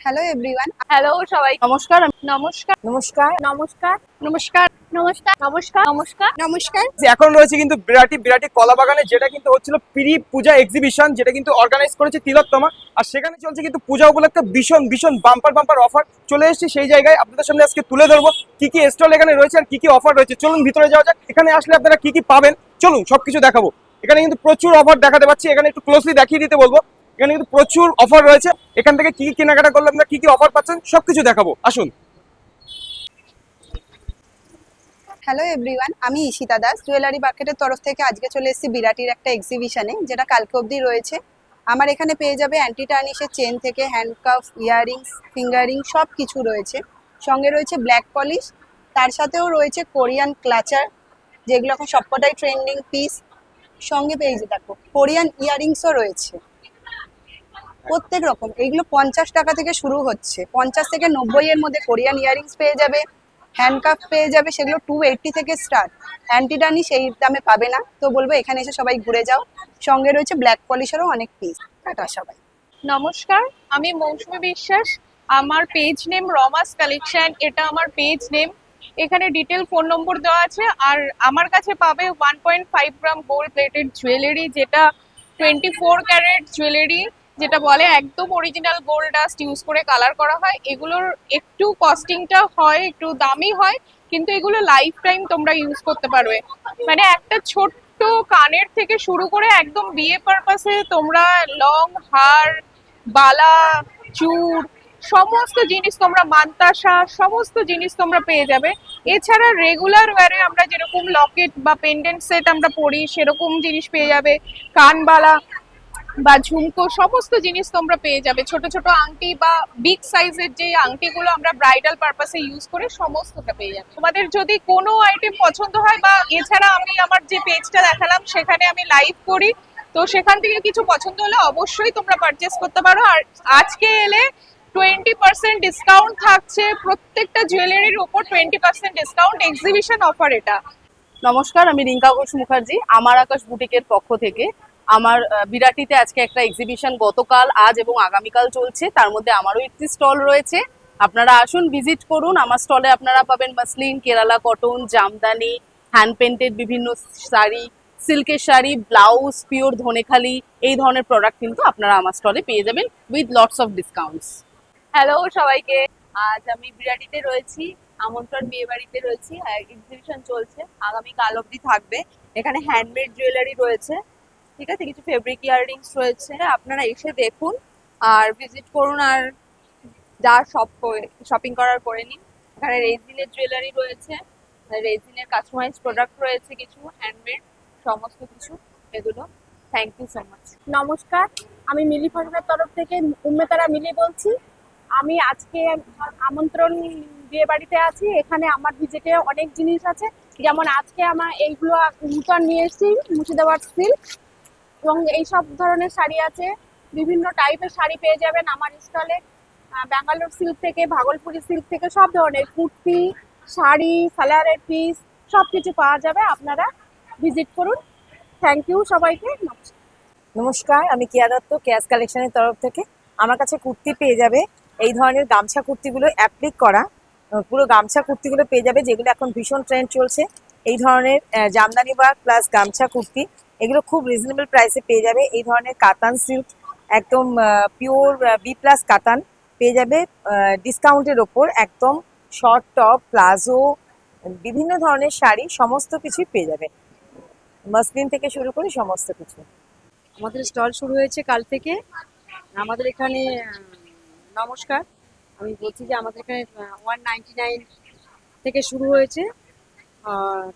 Hello everyone hello সবাই নমস্কার নমস্কার। নমস্কার। নমস্কার। নমস্কার। নমস্কার। নমস্কার। নমস্কার। নমস্কার। যে এখন রয়েছে কিন্তু বিরাটি বিরাটি কলা বাগানে যেটা কিন্তু হচ্ছিল পিরি পূজা এক্সিবিশন যেটা কিন্তু অর্গানাইজ করেছে তিলোত্তমা। আর সেখানে চলছে কিন্তু পূজা উপলক্ষে ভীষণ ভীষণ বাম্পার বাম্পার অফার চলে এসেছি। সেই জায়গায় আপনাদের সামনে আজকে তুলে ধরবো কি কি স্টল এখানে রয়েছে আর কি কি অফার রয়েছে। চলুন ভিতরে যাওয়া যাক। এখানে আসলে আপনারা কি কি পাবেন? চলুন সবকিছু দেখাবো। এখানে কিন্তু প্রচুর অফার দেখাতে পাচ্ছি। এখানে একটু ক্লোজলি দেখিয়ে দিতে বলব। এখানে কিন্তু প্রচুর অফার রয়েছে। এখান থেকে কি কেনাকাটা করলে আপনারা কি কি অফার পাচ্ছেন, সবকিছু দেখাবো। আসুন। হ্যালো এভরিওয়ান আমি ঈশিতা দাস, জুয়েলারি মার্কেটের তরফ থেকে আজকে চলে এসেছি বিরাটির একটা এক্সিবিশনে যেটা কালকে অবধি রয়েছে। আমার এখানে পেয়ে যাবে অ্যান্টি টার্নিশের চেন থেকে হ্যান্ডকাফ ইয়াররিংস ফিঙ্গারিং সব কিছু রয়েছে। সঙ্গে রয়েছে ব্ল্যাক পলিশ তার সাথেও রয়েছে কোরিয়ান ক্লাচার যেগুলো এখন সবকটাই ট্রেন্ডিং পিস সঙ্গে পেয়ে যে দেখো কোরিয়ান ইয়াররিংসও রয়েছে। প্রত্যেক রকম। এইগুলো পঞ্চাশ টাকা থেকে শুরু হচ্ছে। পঞ্চাশ থেকে নব্বই এর মধ্যে কোরিয়ান ইয়াররিংস পেয়ে যাবে, হ্যান্ডকাফ পেয়ে যাবে, সেগুলো টু এইটটি থেকে স্টার্ট অ্যান্টিডানি সেই দামে পাবে না। তো বলব, এখানে এসে সবাই ঘুরে যাও। সঙ্গে রয়েছে ব্ল্যাক পলিশেরও অনেক পিস টাটা সবাই। নমস্কার, আমি মৌসুমি বিশ্বাস। আমার পেজ নেম রমাস কালেকশন এটা আমার পেজ নেম এখানে ডিটেল ফোন নম্বর দেওয়া আছে। আর আমার কাছে পাবে one point five gram gold plated jewellery যেটা টোয়েন্টি ফোর ক্যারেট জুয়েলারি যেটা বলে একদম অরিজিনাল গোল্ড ডাস্ট ইউজ করে কালার করা হয়। এগুলোর একটু কস্টিংটা হয়, একটু দামি হয়, কিন্তু এগুলো লাইফ টাইম তোমরা ইউজ করতে পারবে। মানে একটা ছোট্ট কানের থেকে শুরু করে একদম বিয়ে পারপাসে তোমরা লং হার বালা, চুর, সমস্ত জিনিস তোমরা মান্তাসা, সমস্ত জিনিস তোমরা পেয়ে যাবে। এছাড়া রেগুলার ওয়ারে আমরা যেরকম লকেট বা পেন্ডেন্ট সেট আমরা পরি, সেরকম জিনিস পেয়ে যাবে। কানবালা বা ঝুমকো, সমস্ত জিনিস তোমরা পেয়ে যাবে। ছোট ছোট আংটি বা বিগ সাইজের যে আংটিগুলো আমরা ব্রাইডাল পারপাসে ইউজ করে সমস্তটা পেয়ে যাবে। তোমাদের যদি কোনো আইটেম পছন্দ হয় বা এছাড়া আমি আমার যে পেজটা দেখালাম, সেখানে আমি লাইভ করি, তো সেখান থেকে কিছু পছন্দ হলে অবশ্যই তোমরা পারচেস করতে পারো। আর আজকে এলে টোয়েন্টি পার্সেন্ট ডিসকাউন্ট থাকছে। প্রত্যেকটা জুয়েলারির উপর twenty percent discount exhibition offer এটা। নমস্কার, আমি রিঙ্কা ঘোষ মুখার্জি, আমার আকাশ বুটিকের পক্ষ থেকে। আমার বিরাটিতে আজকে একটা এক্সিবিশন গতকাল, আজ এবং আগামীকাল চলছে। তার মধ্যে আমারও একটি স্টল রয়েছে। আপনারা আসুন ভিজিট করুন। আমার স্টলে আপনারা পাবেন muslin Kerala cotton Jamdani hand painted বিভিন্ন শাড়ি সিল্কের শাড়ি ব্লাউজ পিওর ধনেখালি, এই ধরনের প্রোডাক্ট কিন্তু আপনারা আমার স্টলে পেয়ে যাবেন with lots of discounts hello সবাইকে। আজ আমি বিরাটিতে রয়েছি, আমন্ত্রণ বিয়ে বাড়িতে রয়েছি। এক্সিবিশন চলছে। আগামী কাল অবধি থাকবে। এখানে হ্যান্ডমেড জুয়েলারি রয়েছে। ঠিক আছে, কিছু ফেব্রিক ইয়াররিংস রয়েছে, আপনারা এসে দেখুন আর ভিজিট করুন আর যা শপ শপিং করার করে নিন। এখানে রেজিনের জুয়েলারি রয়েছে রেজিনের কাস্টমাইজ প্রোডাক্ট রয়েছে কিছু হ্যান্ডমেড সমস্ত কিছু, এগুলো। থ্যাংক ইউ সো মাচ নমস্কার, আমি মিলি ফসলের তরফ থেকে উম্মেতারা মিলি বলছি। আমি আজকে আমন্ত্রণ বিয়ে বাড়িতে আছি, এখানে আমার ভিজিটে অনেক জিনিস আছে। যেমন আজকে আমার এইগুলো নূতন নিয়ে এসেছি, মুর্শিদাবাদ সিল্ক এবং এই সব ধরনের শাড়ি আছে। বিভিন্ন টাইপের শাড়ি পেয়ে যাবেন আমার স্টলে ব্যাঙ্গালোর সিল্ক থেকে ভাগলপুরি সিল্ক থেকে সব ধরনের কুর্তি, শাড়ি, সালোয়ারের পিস সব কিছু পাওয়া যাবে। আপনারা ভিজিট করুন। থ্যাংক ইউ সবাইকে। নমস্কার। আমি কেয়া দত্ত ক্যাশ কালেকশনের তরফ থেকে। আমার কাছে কুর্তি পেয়ে যাবে। এই ধরনের গামছা কুর্তিগুলো অ্যাপ্লিক করা। পুরো গামছা কুর্তিগুলো পেয়ে যাবে যেগুলো এখন ভীষণ ট্রেন্ড চলছে। এই ধরনের জামদানি ওয়ার্ক প্লাস গামছা কুর্তি। এগুলো খুব রিজনেবল প্রাইসে পেয়ে যাবে। এই ধরনের কাতান সিল্ক একদম পিওর বি প্লাস কাতান পেয়ে যাবে ডিসকাউন্টের ওপর একদম শর্ট টপ প্লাজো বিভিন্ন ধরনের শাড়ি সমস্ত কিছুই পেয়ে যাবে। মসলিন থেকে শুরু করে সমস্ত কিছু। আমাদের স্টল শুরু হয়েছে কাল থেকে। আমাদের এখানে নমস্কার। আমি বলছি যে আমাদের এখানে ওয়ান নাইনটি নাইন থেকে শুরু হয়েছে।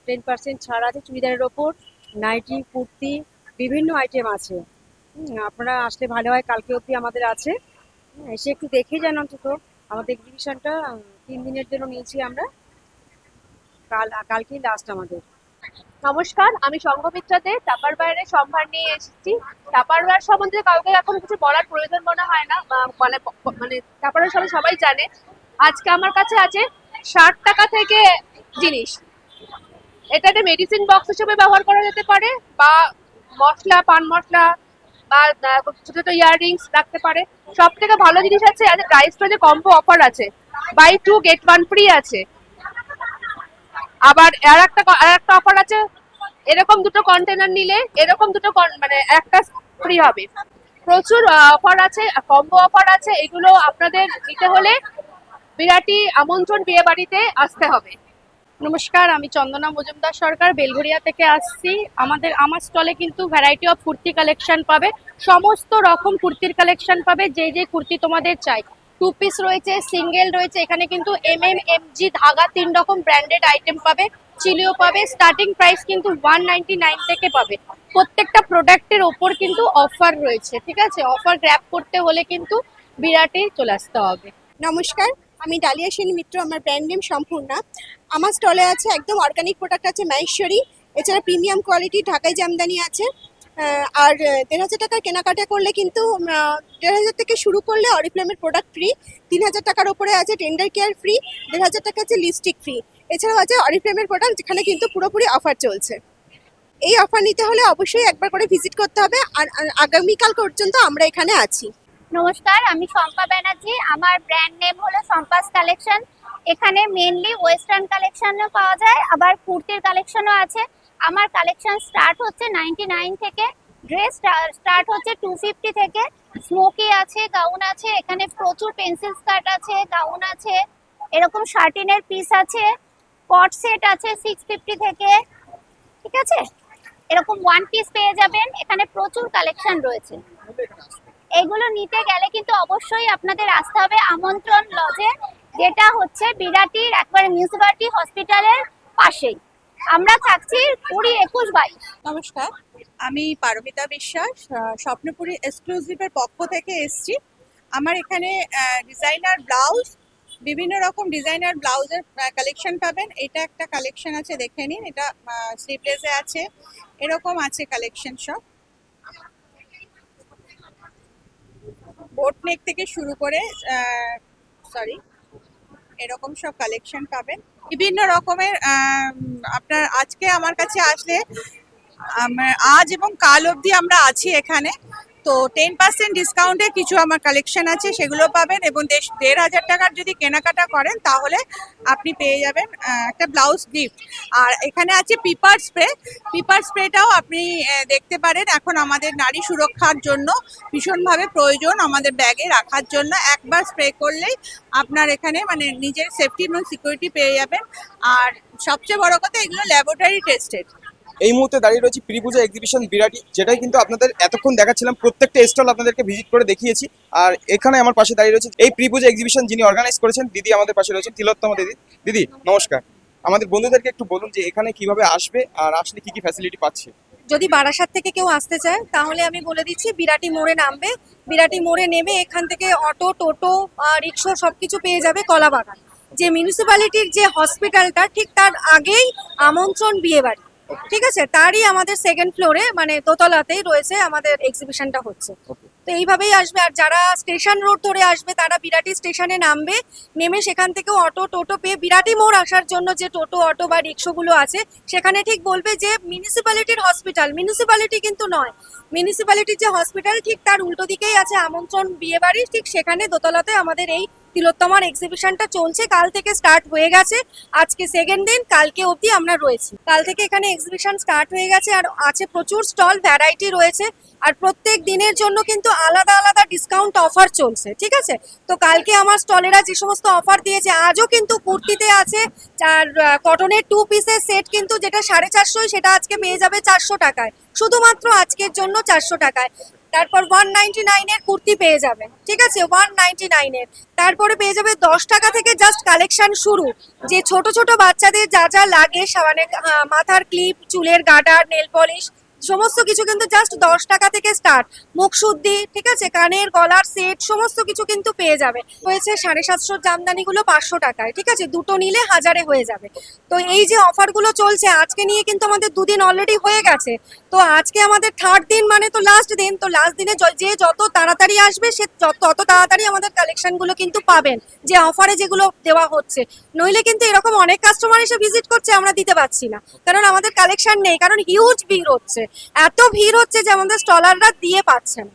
টেন পার্সেন্ট ছাড় আছে চুড়িদারের ওপর। নাইটি, কুর্তি, বিভিন্ন আইটেম আছে। আপনারা আসলে ভালো হয় কালকে অবধি আমাদের আছে। এসে একটু দেখে যান অন্তত। আমাদের এক্সিবিশনটা তিন দিনের জন্য নিয়েছি আমরা। কাল, কালকেই লাস্ট আমাদের। নমস্কার, আমি সংঘমিত্রাতে টাপার বাইরে সম্ভার নিয়ে এসেছি। টাপারওয়ার সম্বন্ধে কাউকে এখন কিছু বলার প্রয়োজন মনে হয় না মানে মানে টাপার সবাই জানে। আজকে আমার কাছে আছে ষাট টাকা থেকে জিনিস। এটা একটা মেডিসিন বক্স হিসেবে ব্যবহার করা যেতে পারে, বা মশলা, পান মশলা, বা ছোট ছোট ইয়াররিংস রাখতে পারে। সব থেকে ভালো জিনিস আছে প্রাইস যে কম্বো অফার আছে buy two get one free আছে। আবার আর একটা আর একটা অফার আছে, এরকম দুটো কন্টেনার নিলে এরকম দুটো মানে একটা ফ্রি হবে। প্রচুর অফার আছে কম্বো অফার আছে, এগুলো আপনাদের নিতে হলে বিরাটি আমন্ত্রণ বিয়ে বাড়িতে আসতে হবে। নমস্কার, আমি চন্দনা মজুমদার সরকার বেলঘরিয়া থেকে আসছি। আমাদের আমার স্টলে কিন্তু ভ্যারাইটি অফ কুর্তি কালেকশন পাবে। সমস্ত রকম কুর্তির কালেকশন পাবে যে যে কুর্তি তোমাদের চাই। টু পিস রয়েছে সিঙ্গেল রয়েছে, এখানে কিন্তু এম এম এম জি ধাগা, তিন রকম ব্র্যান্ডেড আইটেম পাবে, চিলিও পাবে স্টার্টিং প্রাইস কিন্তু ওয়ান নাইন থেকে পাবে। প্রত্যেকটা প্রোডাক্টের ওপর কিন্তু অফার রয়েছে, ঠিক আছে? অফার গ্র্যাপ করতে হলে কিন্তু বিরাটে চলে আসতে হবে। নমস্কার আমি ডালিয়া সেন মিত্র, আমার ব্র্যান্ড নেম সম্পূর্ণা। আমার স্টলে আছে একদম অর্গানিক প্রোডাক্ট আছে মাহেশ্বরী, এছাড়া প্রিমিয়াম কোয়ালিটি ঢাকাই জামদানি আছে। আর দেড় হাজার টাকার কেনাকাটা করলে কিন্তু দেড় হাজার থেকে শুরু করলে অরিফ্লেমের প্রোডাক্ট ফ্রি তিন হাজার টাকার ওপরে আছে টেন্ডার কেয়ার ফ্রি দেড় হাজার টাকা আছে লিপস্টিক ফ্রি এছাড়াও আছে অরিফ্লেমের প্রোডাক্ট যেখানে কিন্তু পুরোপুরি অফার চলছে। এই অফার নিতে হলে অবশ্যই একবার করে ভিজিট করতে হবে আর আগামীকাল পর্যন্ত আমরা এখানে আছি। নমস্কার, আমি শম্পা ব্যানার্জি। আমার ব্র্যান্ড নেম হলো শম্পাস কালেকশন এখানে মেনলি ওয়েস্টার্ন কালেকশনও পাওয়া যায়, আবার কুর্তির কালেকশনও আছে। আমার কালেকশন স্টার্ট হচ্ছে নাইনটি নাইন থেকে ড্রেস স্টার্ট হচ্ছে টু ফিফটি থেকে। স্মোকি আছে গাউন আছে, এখানে প্রচুর পেন্সিল স্কার্ট আছে গাউন আছে, এরকম শার্টিনের পিস আছে। কট সেট আছে সিক্স ফিফটি থেকে, ঠিক আছে? এরকম ওয়ান পিস পেয়ে যাবেন, এখানে প্রচুর কালেকশন রয়েছে। এগুলো নিতে গেলে কিন্তু অবশ্যই আপনাদের আসতে হবে আমন্ত্রণ লজে যেটা হচ্ছে বিরাটির একবারে মিউনিসিপালিটি হসপিটালের পাশেই। আমরা থাকছি কুড়ি একুশ বাইশ নমস্কার, আমি পারমিতা বিশ্বাস স্বপ্নপুরী এক্সক্লুসিভের পক্ষ থেকে এসেছি। আমার এখানে ডিজাইনার ব্লাউজ বিভিন্ন রকম ডিজাইনার ব্লাউজের কালেকশন পাবেন। এটা একটা কালেকশন আছে, দেখে নিন। এটা স্লিভলেসে আছে। এরকম আছে কালেকশন সব বোট নেক থেকে শুরু করে সরি এরকম সব কালেকশন পাবেন। বিভিন্ন রকমের আপনার আজকে আমার কাছে আসলে আজ এবং কাল অবধি আমরা আছি এখানে। তো টেন পার্সেন্ট ডিসকাউন্টে কিছু আমার কালেকশন আছে, সেগুলো পাবেন এবং দেশ- দেড় হাজার টাকার যদি কেনাকাটা করেন, তাহলে আপনি পেয়ে যাবেন একটা ব্লাউজ গিফট আর এখানে আছে পিপার স্প্রে পিপার স্প্রেটাও আপনি দেখতে পারেন। এখন আমাদের নারী সুরক্ষার জন্য ভীষণভাবে প্রয়োজন আমাদের ব্যাগে রাখার জন্য। একবার স্প্রে করলেই আপনার এখানে মানে নিজের সেফটি এবং সিকিউরিটি পেয়ে যাবেন। আর সবচেয়ে বড় কথা, এগুলো ল্যাবরেটরি টেস্টেড এই মুহূর্তে দাঁড়িয়ে রয়েছে প্রিপুজা এক্সিবিশন বিরাটি, যেটাই কিন্তু আপনাদের এতক্ষণ দেখাচ্ছিলাম, প্রত্যেকটা স্টল আপনাদেরকে ভিজিট করে দেখিয়েছি। আর এখানে আমার পাশে দাঁড়িয়ে রয়েছে এই প্রিপুজা এক্সিবিশন যিনি অর্গানাইজ করেছেন, দিদি আমাদের পাশে রয়েছেন, তিলোত্তম দিদি। দিদি, নমস্কার। আমাদের বন্ধুদেরকে একটু বলুন যে এখানে কীভাবে আসবে আর আসলে কি কি ফ্যাসিলিটি পাচ্ছে? যদি বারাসাত থেকে কেউ আসতে চায়, তাহলে আমি বলে দিচ্ছি, বিরাটি মোড়ে নামবে। বিরাটি মোড়ে নেমে এখান থেকে অটো, টোটো রিক্সা সবকিছু পেয়ে যাবে কলাবাগান। যে মিউনিসিপ্যালিটির যে হসপিটালটা ঠিক তার আগেই আমন্ত্রণ বিয়ে বাড়ি ঠিক আছে তারই আমাদের সেকেন্ড ফ্লোরে মানে দোতলাতেই রয়েছে আমাদের এক্সিবিশনটা হচ্ছে। তো এইভাবেই আসবে আর যারা স্টেশন রোড ধরে আসবে তারা বিরাটি স্টেশনে নামবে নেমে সেখান থেকে অটো টোটো পেয়ে বিরাটি মোড় আসার জন্য যে টোটো অটো বা রিক্সাগুলো আছে সেখানে ঠিক বলবে যে মিউনিসিপ্যালিটির হসপিটাল মিউনিসিপ্যালিটি কিন্তু নয়। মিউনিসিপ্যালিটির যে হসপিটাল ঠিক তার উল্টো দিকেই আছে আমন্ত্রণ বিয়ে বাড়ি ঠিক সেখানে দোতলাতে আমাদের এই তিলোত্তমার এক্সিবিশনটা চলছে, কাল থেকে স্টার্ট হয়ে গেছে। আজকে সেকেন্ড দিন, কালকে অবধি আমরা রয়েছি। কাল থেকে এখানে এক্সিবিশন স্টার্ট হয়ে গেছে আর আছে প্রচুর স্টল ভ্যারাইটি রয়েছে। আর প্রত্যেক দিনের জন্য কিন্তু আলাদা আলাদা ডিসকাউন্ট অফার চলছে, ঠিক আছে? তো কালকে আমার স্টলেরা যে সমস্ত অফার দিয়েছে, আজও কিন্তু কুর্তিতে আছে। আর কটনের টু পিসের সেট কিন্তু যেটা সাড়ে চারশোই সেটা আজকে পেয়ে যাবে চারশো টাকায়। শুধুমাত্র আজকের জন্য চারশো টাকায়। তারপর ওয়ান নাইনটি নাইনের কুর্তি পেয়ে যাবেন ঠিক আছে? ওয়ান নাইনটি নাইনের তারপরে পেয়ে যাবে দশ টাকা থেকে জাস্ট কালেকশন শুরু। যে ছোট ছোট বাচ্চাদের যা যা লাগে মানে মাথার ক্লিপ চুলের গার্ডার নেল পলিশ সমস্ত কিছু কিন্তু জাস্ট দশ টাকা থেকে স্টার্ট মুখশুদ্ধি ঠিক আছে? কানের, গলার সেট সমস্ত কিছু কিন্তু পেয়ে যাবে। হয়েছে সাড়ে সাতশো জামদানিগুলো পাঁচশো টাকায়, ঠিক আছে? দুটো নিলে হাজারে হয়ে যাবে। তো এই যে অফারগুলো চলছে, আজকে নিয়ে কিন্তু আমাদের দুদিন অলরেডি হয়ে গেছে। তো আজকে আমাদের থার্ড দিন মানে তো লাস্ট দিন, তো লাস্ট দিনে যে যত তাড়াতাড়ি আসবে, সে তত তাড়াতাড়ি আমাদের কালেকশনগুলো কিন্তু পাবেন, যে অফারে যেগুলো দেওয়া হচ্ছে। নইলে কিন্তু এরকম অনেক কাস্টমার এসে ভিজিট করছে, আমরা দিতে পারছি না। কারণ আমাদের কালেকশন নেই, কারণ হিউজ ভিড় হচ্ছে। এত ভিড় হচ্ছে যে আমাদের স্টলাররা দিয়ে পাচ্ছে না।